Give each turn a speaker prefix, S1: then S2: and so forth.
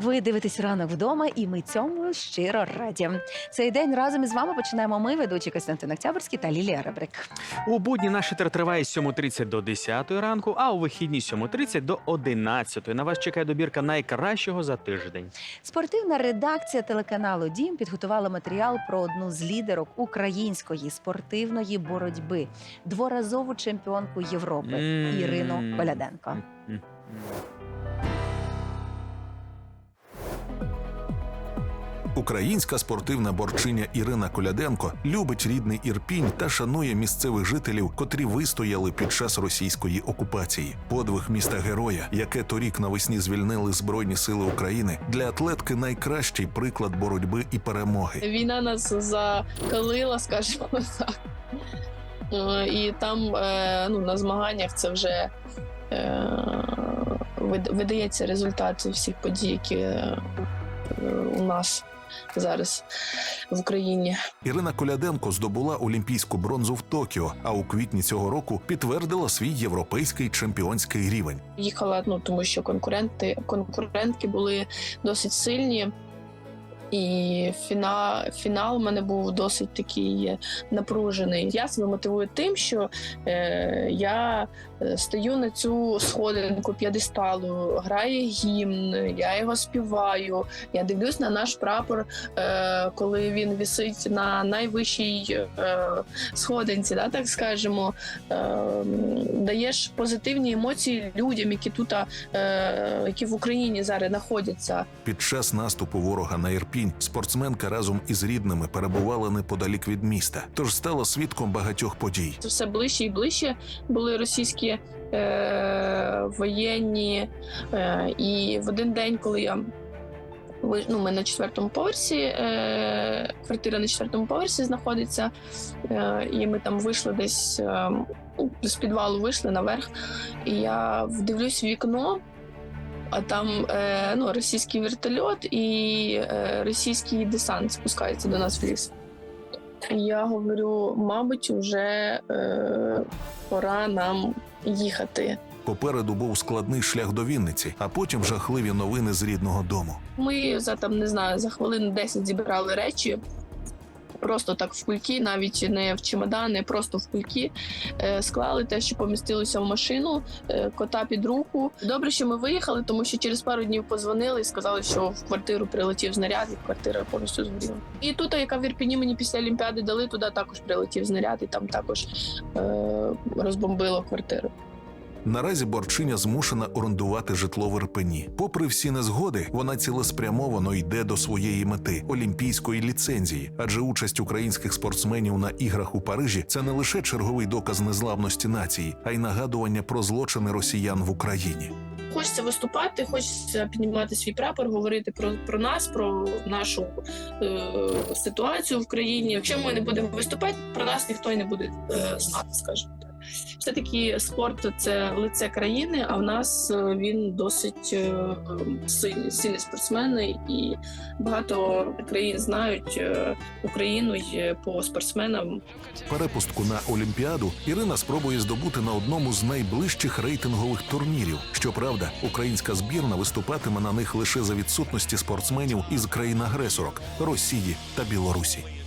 S1: Ви дивитесь ранок вдома, і ми цьому щиро раді. Цей день разом із вами починаємо ми, ведучі Костянтин Октябрьський та Лілія Ребрик.
S2: У будні наш етер триває з 7.30 до 10 ранку, а у вихідні з 7.30 до 11. На вас чекає добірка найкращого за тиждень.
S1: Спортивна редакція телеканалу Дім підготувала матеріал про одну з лідерок української спортивної боротьби, дворазову чемпіонку Європи. Ірину Коляденко.
S2: М.
S3: Українська спортивна борчиня Ірина Коляденко любить рідний Ірпінь та шанує місцевих жителів, котрі вистояли під час російської окупації. Подвиг міста героя, яке торік навесні звільнили Збройні Сили України, для атлетки найкращий приклад боротьби і перемоги.
S4: Війна нас закалила, скажімо так. Е, І там е, ну, на змаганнях це вже е, видається результат всіх подій, які у нас зараз в Україні.
S3: Ірина Коляденко здобула олімпійську бронзу в Токіо, а у квітні цього року підтвердила свій європейський чемпіонський рівень.
S4: Їхала, ну тому що конкуренти, конкурентки були досить сильні. І фінал, фінал у мене був досить такий напружений. Я себе мотивую тим, що е, я е, стою на цю сходинку п'єдесталу, грає гімн, я його співаю. Я дивлюсь на наш прапор, е, коли він висить на найвищій е, сходинці, да, так скажемо. Е, даєш позитивні емоції людям, які тут, е, які в Україні зараз знаходяться.
S3: Під час наступу ворога на Ірпінь спортсменка разом із рідними перебувала неподалік від міста, тож стала свідком багатьох подій.
S4: Це все ближче і ближче були російські е, воєнні. Е, і в один день, коли я ну, ми на четвертому поверсі, е, квартира на четвертому поверсі знаходиться, е, і ми там вийшли десь е, ну, з підвалу вийшли наверх, і я вдивлюсь в вікно. А там е, ну, російський вертольот і е, російський десант спускається до нас в ліс. Я говорю, мабуть, вже е, пора нам їхати.
S3: Попереду був складний шлях до Вінниці, а потім жахливі новини з рідного дому.
S4: Ми за там не знаю за хвилин 10 зібрали речі. Просто так в кульки, навіть не в чемодани, просто в кульки е, склали те, що помістилося в машину, е, кота під руку. Добре, що ми виїхали, тому що через пару днів позвонили і сказали, що в квартиру прилетів знаряд, і квартира повністю згоріла. І тут, яка в Ірпіні мені після Олімпіади дали, туди також прилетів знаряд, і там також е, розбомбило квартиру.
S3: Наразі борчиня змушена орендувати житло в Ірпені. Попри всі незгоди, вона цілеспрямовано йде до своєї мети олімпійської ліцензії, адже участь українських спортсменів на іграх у Парижі це не лише черговий доказ незламності нації, а й нагадування про злочини росіян в Україні.
S4: Хочеться виступати, хочеться піднімати свій прапор, говорити про, про нас, про нашу е, ситуацію в країні. Якщо ми не будемо виступати, про нас ніхто й не буде е, знати, скажімо так. Все таки спорт це лице країни, а в нас е, він досить е, сильний, сильний спортсмен, і багато країн знають е, Україну по спортсменам.
S3: Перепустку на Олімпіаду Ірина спробує здобути на одному з найближчих рейтингових турнірів. Щоправда, українська збірна виступатиме на них лише за відсутності спортсменів із країн-агресорок Росії та Білорусі.